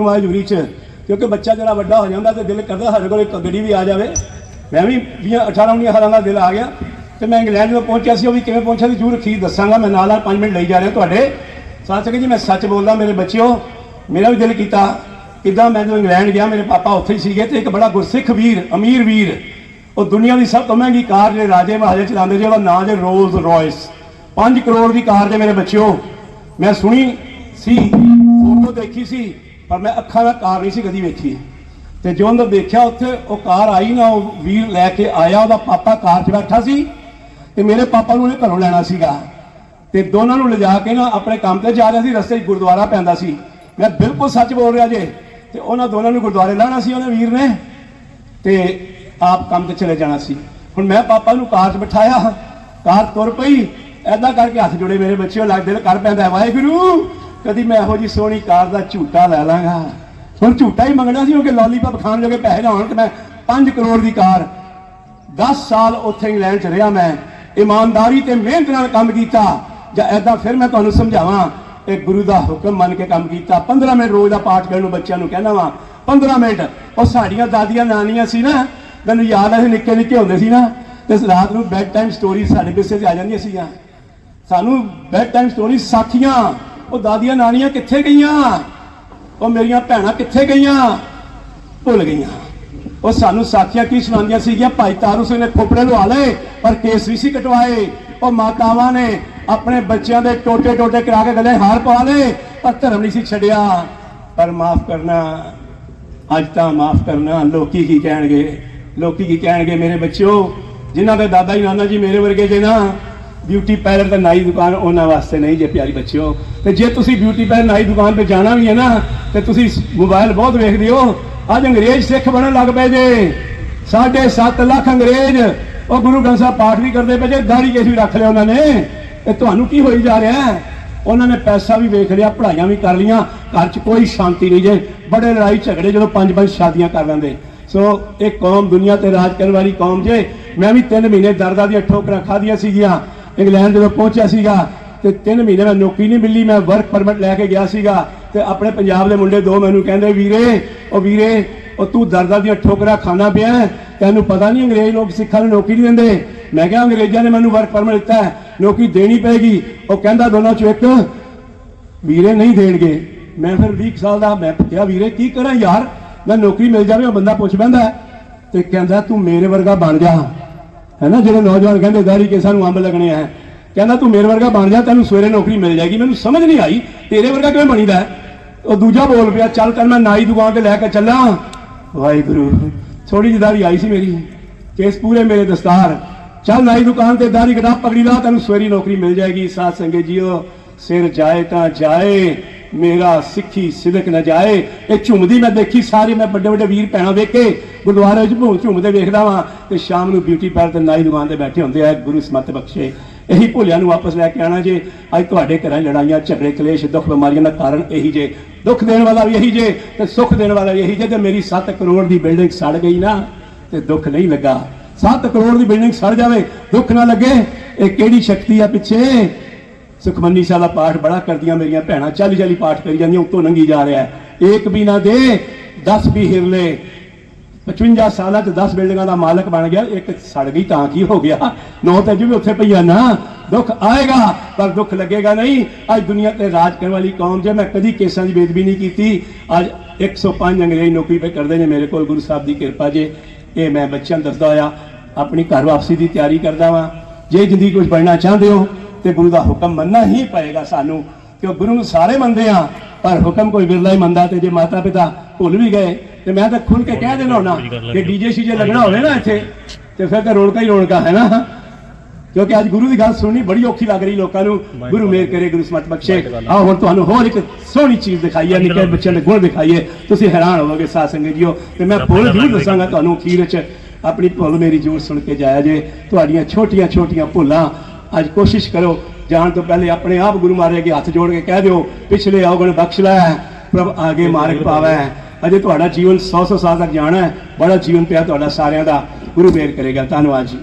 ਮਾਜ ਜੂਰੀ ਚ, ਕਿਉਂਕਿ ਬੱਚਾ ਜਿਹੜਾ ਵੱਡਾ ਹੋ ਜਾਂਦਾ ਤੇ ਦਿਲ ਕਰਦਾ ਸਾਡੇ ਕੋਲ ਇੱਕ ਗੱਡੀ ਵੀ ਆ ਜਾਵੇ। ਮੈਂ ਵੀ 18 19 ਸਾਲਾਂ ਦਾ ਦਿਲ ਆ ਗਿਆ ਤੇ ਮੈਂ ਇੰਗਲੈਂਡ ਨੂੰ ਪਹੁੰਚਿਆ ਸੀ, ਉਹ ਵੀ ਕਿਵੇਂ ਪਹੁੰਚਿਆ ਸੀ ਜੂਰ ਅਖੀਰ ਦੱਸਾਂਗਾ, ਮੈਂ ਨਾਲ ਨਾਲ 5 ਮਿੰਟ ਲਈ ਜਾ ਰਿਹਾ ਤੁਹਾਡੇ। ਸੱਚ ਕਿ ਜੀ, ਮੈਂ ਸੱਚ ਬੋਲਦਾ, ਮੇਰੇ ਬੱਚਿਓ, ਮੇਰਾ ਵੀ ਦਿਲ ਕੀਤਾ। ਕਿਦਾਂ ਮੈਂ ਜਦੋਂ ਇੰਗਲੈਂਡ ਗਿਆ, ਮੇਰੇ ਪਾਪਾ ਉੱਥੇ ਹੀ ਸੀਗੇ ਤੇ ਇੱਕ ਬੜਾ ਗੁਰਸਿੱਖ ਵੀਰ, ਅਮੀਰ ਵੀਰ, ਉਹ ਦੁਨੀਆ ਦੀ ਸਭ ਤੋਂ ਮਹਿੰਗੀ ਕਾਰ ਜਿਹੜੇ ਰਾਜੇ ਮਹਾਰਾਜੇ ਚਲਾਉਂਦੇ ਸੀ, ਉਹਦਾ ਨਾਂ ਜੇ ਰੋਲਸ ਰॉयਸ 5 ਕਰੋੜ ਦੀ ਕਾਰ ਜੇ ਮੇਰੇ ਬੱਚਿਓ, ਮੈਂ ਸੁਣੀ ਸੀ, ਫੋਟੋ ਦੇਖੀ ਸੀ ਪਰ ਮੈਂ ਅੱਖਾਂ ਨਾਲ ਕਾਰ ਨਹੀਂ ਸੀ ਕਦੀ ਵੇਖੀ। ਤੇ ਜੋ ਅੰਦਰ ਦੇਖਿਆ ਉੱਥੇ, ਉਹ ਕਾਰ ਆਈ ਨਾ, ਉਹ ਵੀਰ ਲੈ ਕੇ ਆਇਆ, ਉਹਦਾ ਪਾਪਾ ਕਾਰ 'ਚ ਬੈਠਾ ਸੀ। ਤੇ ਮੇਰੇ ਪਾਪਾ ਨੂੰ ਉਹਨੇ ਘਰੋਂ ਲੈਣਾ ਸੀਗਾ। ਤੇ ਦੋਨਾਂ ਨੂੰ ਲਿਜਾ ਕੇ ਨਾ ਆਪਣੇ ਕੰਮ ਤੇ ਜਾ ਰਿਹਾ ਸੀ, ਰਸਤੇ 'ਚ ਗੁਰਦੁਆਰਾ ਪੈਂਦਾ ਸੀ। ਮੈਂ ਬਿਲਕੁਲ ਸੱਚ ਬੋਲ ਰਿਹਾ ਜੇ, ਤੇ ਉਹਨਾਂ ਦੋਨਾਂ ਨੂੰ ਗੁਰਦੁਆਰੇ ਲਾਣਾ ਸੀ, ਉਹਨੇ ਵੀਰ ਨੇ। ਤੇ ਆਪ ਕੰਮ ਤੇ ਚਲੇ ਜਾਣਾ ਸੀ। ਹੁਣ ਮੈਂ ਪਾਪਾ ਨੂੰ ਕਾਰ 'ਚ ਬਿਠਾਇਆ ਕਾਰ ਤੁਰ ਪਈ। ਐਦਾਂ ਕਰਕੇ ਹੱਥ ਜੋੜੇ ਮੇਰੇ ਬੱਚਿਓ ਲੱਗਦੇ ਨੇ ਕਰ ਪੈਂਦਾ ਵਾਹਿਗੁਰੂ! ਕਦੀ ਮੈਂ ਇਹੋ ਜੀ ਸੋਹਣੀ ਕਾਰ ਦਾ ਝੂਟਾ ਲੈ ਲਾਂਗਾ। ਹੁਣ ਝੂਟਾ ਹੀ ਮੰਗਣਾ ਸੀ, ਕਿਉਂਕਿ ਲੋਲੀਪੌਪ ਖਾਣ ਜੋਗੇ ਪੈਸੇ ਨਾ ਹੋਣ ਤੇ ਮੈਂ 5 ਕਰੋੜ ਦੀ ਕਾਰ 10 ਸਾਲ ਉੱਥੇ ਇੰਗਲੈਂਡ ਚ ਰਿਹਾ ਮੈਂ। ਇਮਾਨਦਾਰੀ ਤੇ ਮਿਹਨਤ ਨਾਲ ਕੰਮ ਕੀਤਾ। ਜਾਂ ਐਦਾਂ ਫਿਰ ਮੈਂ ਤੁਹਾਨੂੰ ਸਮਝਾਵਾਂ, ਇਹ ਗੁਰੂ ਦਾ ਹੁਕਮ ਮੰਨ ਕੇ ਕੰਮ ਕੀਤਾ। 15 ਮਿੰਟ ਰੋਜ਼ ਦਾ ਪਾਠ ਕਰਨ ਨੂੰ ਬੱਚਿਆਂ ਨੂੰ ਕਹਿਣਾ ਵਾ 15 ਮਿੰਟ। ਉਹ ਸਾਡੀਆਂ ਦਾਦੀਆਂ ਨਾਨੀਆਂ ਸੀ ਨਾ, ਮੈਨੂੰ ਯਾਦ ਹੈ ਨਿੱਕੇ ਨਿੱਕੇ ਹੁੰਦੇ ਸੀ ਨਾ। ਤੇ ਰਾਤ ਨੂੰ ਬੈਡ ਟਾਈਮ ਸਟੋਰੀ ਸਾਡੇ ਪਿੱਛੇ ਤੇ ਆ ਜਾਂਦੀਆਂ ਸੀਗੀਆਂ। ਸਾਨੂੰ ਬੈਡ ਟਾਈਮ ਸਟੋਰੀ ਸਾਥੀਆਂ ਉਹ ਦਾਦੀਆਂ ਨਾਨੀਆਂ ਕਿੱਥੇ ਗਈਆਂ? ਉਹ ਮੇਰੀਆਂ ਭੈਣਾਂ ਕਿੱਥੇ ਗਈਆਂ? ਭੁੱਲ ਗਈਆਂ। ਉਹ ਸਾਨੂੰ ਸਾਥੀਆਂ ਕੀ ਸੁਣਾਉਂਦੀਆਂ ਸੀਗੀਆਂ? ਭਾਈ ਤਾਰੂ ਸਿੰਘ ਨੇ ਖੋਪੜੇ ਲਵਾ ਲਏ ਪਰ ਕੇਸ ਵੀ ਸੀ ਕਟਵਾਏ। ਉਹ ਮਾਤਾਵਾਂ ਨੇ ਆਪਣੇ ਬੱਚਿਆਂ ਦੇ ਟੋਟੇ ਟੋਟੇ ਕਰਾ ਕੇ ਗਲੇ ਹਾਰ ਪਾ ਲਏ, ਪਰ ਧਰਮ ਨਹੀਂ ਸੀ ਛੱਡਿਆ। ਪਰ ਮਾਫ ਕਰਨਾ, ਅੱਜ ਤਾਂ ਮਾਫ ਕਰਨਾ, ਲੋਕੀ ਕੀ ਕਹਿਣਗੇ? ਲੋਕੀ ਕੀ ਕਹਿਣਗੇ ਮੇਰੇ ਬੱਚਿਓ? ਜਿਨ੍ਹਾਂ ਦੇ ਦਾਦਾ ਜੀ, ਨਾਨਾ ਜੀ ਮੇਰੇ ਵਰਗੇ ਜੇ ਨਾ ਬਿਊਟੀ ਪਾਰਲਰ ਤੇ ਨਾਈ ਦੁਕਾਨ ਉਹਨਾਂ ਵਾਸਤੇ ਨਹੀਂ ਜੇ ਪਿਆਰੀ ਬੱਚਿਓ। ਤੇ ਜੇ ਤੁਸੀਂ ਬਿਊਟੀ ਪਾਰਲਰ ਨਾਈ ਦੁਕਾਨ ਤੇ ਜਾਣਾ ਵੀ ਹੈ ਨਾ, ਤੇ ਤੁਸੀਂ ਮੋਬਾਈਲ ਬਹੁਤ ਵੇਖਦੇ ਹੋ। ਅੱਜ ਅੰਗਰੇਜ਼ ਸਿੱਖ ਬਣਨ ਲੱਗ ਪਏ ਜੇ। ਸਾਢੇ ਸੱਤ ਲੱਖ ਅੰਗਰੇਜ਼, ਉਹ ਗੁਰੂ ਗ੍ਰੰਥ ਸਾਹਿਬ ਪਾਠ ਵੀ ਕਰਦੇ ਪਏ ਜੇ, ਦਾੜੀ ਕੇਸ ਵੀ ਰੱਖ ਲਿਆ ਉਹਨਾਂ ਨੇ। ਤੇ ਤੁਹਾਨੂੰ ਕੀ ਹੋਈ ਜਾ ਰਿਹਾ ਉਹਨਾਂ ਨੇ ਪੈਸਾ ਵੀ ਵੇਖ ਲਿਆ, ਪੜ੍ਹਾਈਆਂ ਵੀ ਕਰ ਲੀਆਂ ਘਰ 'ਚ ਕੋਈ ਸ਼ਾਂਤੀ ਨਹੀਂ ਜੇ। ਬੜੇ ਲੜਾਈ ਝਗੜੇ ਜਦੋਂ ਪੰਜ ਪੰਜ ਸ਼ਾਦੀਆਂ ਕਰ ਲੈਂਦੇ। ਸੋ ਇਹ ਕੌਮ ਦੁਨੀਆ ਤੇ ਰਾਜ ਕਰਨ ਵਾਲੀ ਕੌਮ ਜੇ। ਮੈਂ ਵੀ 3 ਮਹੀਨੇ ਦਰਦਾਂ ਦੀਆਂ ਠੋਕਰਾਂ ਖਾਧੀਆਂ ਸੀਗੀਆਂ। ਇੰਗਲੈਂਡ ਜਦੋਂ ਪਹੁੰਚਿਆ ਸੀਗਾ ਤੇ 3 ਮਹੀਨੇ ਮੈਂ ਨੌਕਰੀ ਨਹੀਂ ਮਿਲੀ, ਮੈਂ ਵਰਕ ਪਰਮਿਟ ਲੈ ਕੇ ਗਿਆ ਸੀਗਾ ਤੇ ਆਪਣੇ ਪੰਜਾਬ ਦੇ ਮੁੰਡੇ ਦੋ ਮੈਨੂੰ ਕਹਿੰਦੇ, ਵੀਰੇ, ਉਹ ਵੀਰੇ, ਉਹ ਤੂੰ ਦਰਦਾਂ ਦੀਆਂ ਠੋਕਰਾਂ ਖਾਣਾ ਪਿਆ ਤੈਨੂੰ ਪਤਾ ਨਹੀਂ ਅੰਗਰੇਜ਼ ਲੋਕ ਸਿੱਖਾਂ ਨੂੰ ਨੌਕਰੀ ਨਹੀਂ ਦਿੰਦੇ? ਮੈਂ ਕਿਹਾ, ਅੰਗਰੇਜ਼ਾਂ ਨੇ ਮੈਨੂੰ ਵਰਕ ਪਰਮਿਟ ਦਿੱਤਾ ਨੌਕਰੀ ਦੇਣੀ ਪਏਗੀ। ਉਹ ਕਹਿੰਦਾ ਦੋਨਾਂ ਚੋਂ ਇੱਕ, ਵੀਰੇ ਨਹੀਂ ਦੇਣਗੇ। ਮੈਂ ਫਿਰ 20 ਸਾਲ ਦਾ, ਮੈਂ ਕਿਹਾ, ਵੀਰੇ, ਕੀ ਕਰਾਂ ਯਾਰ? ਮੈਂ ਨੌਕਰੀ ਮਿਲ ਜਾਵੇ, ਉਹ ਬੰਦਾ ਪੁੱਛ ਬੈਂਦਾ ਤੇ ਕਹਿੰਦਾ, ਤੂੰ ਮੇਰੇ ਵਰਗਾ ਬਣ ਜਾ। ਹੈ ਨਾ ਜਿਹੜੇ ਨੌਜਵਾਨ ਕਹਿੰਦੇ, ਦਾੜੀ ਕੇ ਸਾਨੂੰ ਅੰਬ ਲੱਗਣੇ ਆ। ਕਹਿੰਦਾ, ਤੂੰ ਮੇਰੇ ਵਰਗਾ ਬਣ ਜਾ, ਤੈਨੂੰ ਸਵੇਰੇ ਨੌਕਰੀ ਮਿਲ ਜਾਏਗੀ। ਮੈਨੂੰ ਸਮਝ ਨਹੀਂ ਆਈ, ਤੇਰੇ ਵਰਗਾ ਕਿਵੇਂ ਬਣੀਦਾ ਉਹ ਦੂਜਾ ਬੋਲ ਪਿਆ, ਚੱਲ ਤੈਨੂੰ ਮੈਂ ਨਾਈ ਦੁਕਾਨ ਤੇ ਲੈ ਕੇ ਚੱਲਾਂ। ਵਾਹਿਗੁਰੂ ਥੋੜੀ ਜਿਹੀ ਦਾੜੀ ਆਈ ਸੀ ਮੇਰੀ, ਕੇਸ ਪੂਰੇ ਮੇਰੇ ਦਸਤਾਰ। ਚੱਲ ਨਾਈ ਦੁਕਾਨ ਤੇ ਦਾੜੀ ਕਟਾ ਪਕੜੀ ਲਾ, ਤੈਨੂੰ ਸਵੇਰੀ ਨੌਕਰੀ ਮਿਲ ਜਾਏਗੀ। ਸਾਧ ਸੰਗਤ ਜੀਓ, ਸਿਰ ਜਾਏ ਤਾਂ ਜਾਏ। ਮੇਰਾ ਸਿੱਖੀ ਸਿਦਕ ਨਾ ਜਾਏ। ਇਹ ਝੁੰਮਦੀ ਮੈਂ ਦੇਖੀ, ਸਾਰੇ ਮੈਂ ਵੱਡੇ ਵੱਡੇ ਵੀਰ ਭੈਣਾਂ ਵੇਖ। ਗੁਰਦੁਆਰੇ ਵਿੱਚ ਭੂੰ ਝੁੰਮਦੇ ਵੇਖਦਾ ਵਾਂ ਤੇ ਸ਼ਾਮ ਨੂੰ ਬਿਊਟੀ ਪਾਰਲਰ ਤੇ ਨਾਈ ਦੁਕਾਨ ਤੇ ਬੈਠੇ ਹੁੰਦੇ ਆ, ਗੁਰੂ ਸਮਤ ਬਖਸ਼ੇ। ਇਹੀ ਭੁੱਲਿਆਂ ਨੂੰ ਵਾਪਸ ਲੈ ਕੇ ਆਣਾ ਜੇ। ਅੱਜ ਤੁਹਾਡੇ ਘਰਾਂ ਲੜਾਈਆਂ, ਝਗੜੇ, ਕਲੇਸ਼, ਦੁੱਖ, ਬਿਮਾਰੀਆਂ ਦਾ ਕਾਰਨ ਇਹੀ ਜੇ। ਦੁੱਖ ਦੇਣ ਵਾਲਾ ਵੀ ਇਹੀ ਜੇ ਤੇ ਸੁੱਖ ਦੇਣ ਵਾਲਾ ਵੀ ਇਹੀ ਜੇ ਤੇ ਮੇਰੀ 7 ਕਰੋੜ ਦੀ ਬਿਲਡਿੰਗ ਸੜ ਗਈ ਨਾ ਤੇ ਦੁੱਖ ਨਹੀਂ ਲੱਗਾ। 7 ਕਰੋੜ ਦੀ ਬਿਲਡਿੰਗ ਸੜ ਜਾਵੇ, ਦੁੱਖ ਨਾ ਲੱਗੇ। ਇਹ ਕਿਹੜੀ ਸ਼ਕਤੀ ਆ ਪਿੱਛੇ? ਸੁਖਮਨੀ ਸਾਹਿਬ ਦਾ ਪਾਠ ਬੜਾ ਕਰਦੀਆਂ ਮੇਰੀਆਂ ਭੈਣਾਂ, ਚਾਲੀ ਚਾਲੀ ਪਾਠ ਕਰੀ ਜਾਂਦੀਆਂ, ਉੱਤੋਂ ਲੰਗੀ ਜਾ ਰਿਹਾ ਹੈ। ਏਕ ਵੀ ਨਾ ਦੇ 10 ਵੀ ਹਿਰਲੇ। 55 ਸਾਲਾਂ ਚ 10 ਬਿਲਡਿੰਗਾਂ ਦਾ ਮਾਲਕ ਬਣ ਗਿਆ, ਇੱਕ ਸੜ ਗਈ ਤਾਂ ਕੀ ਹੋ ਗਿਆ? ਨੌ ਤੇ ਵੀ ਉੱਥੇ ਪਈਆ ਨਾ, ਦੁੱਖ ਆਏਗਾ, ਪਰ ਦੁੱਖ ਲੱਗੇਗਾ ਨਹੀਂ। ਅੱਜ ਦੁਨੀਆ ਤੇ ਰਾਜ ਕਰਨ ਵਾਲੀ ਕੌਮ ਜੇ, ਮੈਂ ਕਦੀ ਕੇਸਾਂ ਦੀ ਬੇਦਬੀ ਨਹੀਂ ਕੀਤੀ। ਅੱਜ 105 ਅੰਗਰੇਜ਼ ਨੌਕਰੀ ਪੇ ਕਰਦੇ ਨੇ, ਮੇਰੇ ਕੋਲ ਗੁਰੂ ਸਾਹਿਬ ਦੀ ਕਿਰਪਾ ਜੇ। ਇਹ ਮੈਂ ਬੱਚਿਆਂ ਨੂੰ ਦੱਸਦਾ ਹੋਇਆ, ਆਪਣੀ ਘਰ ਵਾਪਸੀ ਦੀ ਤਿਆਰੀ ਕਰਦਾ ਵਾਂ। ਜੇ ਜ਼ਿੰਦਗੀ ਕੁਝ ਬਣਨਾ ਚਾਹੁੰਦੇ ਹੋ ਤੇ ਗੁਰੂ ਦਾ ਹੁਕਮ ਮੰਨਣਾ ਹੀ ਪਏਗਾ ਸਾਨੂੰ ਕਿਉਂ ਗੁਰੂ ਨੂੰ ਸਾਰੇ ਮੰਨਦੇ ਆ ਪਰ ਹੁਕਮ ਕੋਈ ਵਿਰਲਾ ਹੀ ਮੰਨਦਾ ਤੇ ਜੇ ਮਾਤਾ ਪਿਤਾ ਭੁੱਲ ਵੀ ਗਏ ਤੇ ਮੈਂ ਤਾਂ ਖੁੱਲ ਕੇ ਕਹਿ ਦੇਣਾ ਹੋਣਾ ਕਿ ਡੀਜੇ ਸ਼ੀਜੇ ਲੱਗਣਾ ਹੋਵੇ ਨਾ ਇੱਥੇ ਤੇ ਫਿਰ ਤਾਂ ਰੌਣਕਾ ਹੀ ਰੌਣਕਾ ਹੈ ਨਾ? ਕਿਉਂਕਿ ਅੱਜ ਗੁਰੂ ਦੀ ਗੱਲ ਸੁਣਨੀ ਬੜੀ ਔਖੀ ਲੱਗ ਰਹੀ ਲੋਕਾਂ ਨੂੰ ਗੁਰੂ ਮੇਰ ਕਰੇ ਗੁਰੂ ਸਮਤ ਬਖਸ਼ੇ। ਆਹ ਹੁਣ ਤੁਹਾਨੂੰ ਹੋਰ ਇੱਕ ਸੋਹਣੀ ਚੀਜ਼ ਦਿਖਾਈ ਹੈ ਨਿੱਕੇ ਬੱਚਿਆਂ ਦੇ ਗੁਣ ਦਿਖਾਈਏ। ਤੁਸੀਂ ਹੈਰਾਨ ਹੋਵੋਗੇ ਸਾਧ ਸੰਗਤ ਜੀਓ ਤੇ ਮੈਂ ਭੁੱਲ ਜ਼ਰੂਰ ਦੱਸਾਂਗਾ ਤੁਹਾਨੂੰ ਅਖੀਰ ਵਿੱਚ ਆਪਣੀ ਭੁੱਲ ਮੇਰੀ ਜ਼ਰੂਰ ਸੁਣ ਕੇ ਜਾਇਆ ਜੇ ਤੁਹਾਡੀਆਂ ਛੋਟੀਆਂ ਛੋਟੀਆਂ ਭੁੱਲਾਂ ਅੱਜ ਕੋਸ਼ਿਸ਼ ਕਰੋ, ਜਾਣ ਤੋਂ ਪਹਿਲੇ ਆਪਣੇ ਆਪ ਗੁਰੂ ਮਹਾਰਾਜ ਅੱਗੇ ਹੱਥ ਜੋੜ ਕੇ ਕਹਿ ਦਿਓ, ਪਿਛਲੇ ਔਗਣ ਬਖਸ਼ ਲੈ, ਪ੍ਰਭ ਆਗੇ ਮਾਰਗ ਪਾਵੈ। ਅਜੇ ਤੁਹਾਡਾ ਜੀਵਨ 100 100 ਸਾਲ ਤੱਕ ਜਾਣਾ ਹੈ, ਬੜਾ ਜੀਵਨ ਪਿਆ ਤੁਹਾਡਾ ਸਾਰਿਆਂ ਦਾ। ਗੁਰੂ ਮੇਰ ਕਰੇਗਾ। ਧੰਨਵਾਦ ਜੀ।